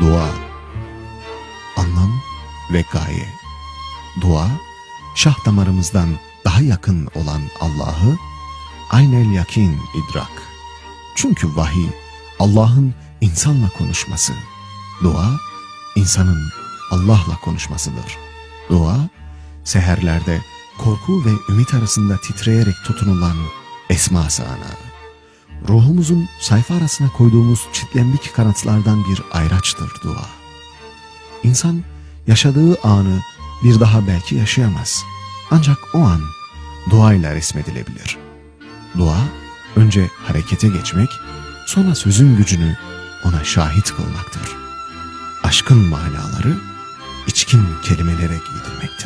Dua Anlam ve gaye Dua, şah damarımızdan daha yakın olan Allah'ı aynel yakin idrak. Çünkü vahiy, Allah'ın insanla konuşması. Dua, insanın Allah'la konuşmasıdır. Dua, seherlerde korku ve ümit arasında titreyerek tutunulan Esma-ı Ruhumuzun sayfa arasına koyduğumuz çitlenmiş kanatlardan bir ayraçtır dua. İnsan yaşadığı anı bir daha belki yaşayamaz. Ancak o an duayla resmedilebilir. Dua önce harekete geçmek, sonra sözün gücünü ona şahit kılmaktır. Aşkın manaları içkin kelimelere giydirmektir.''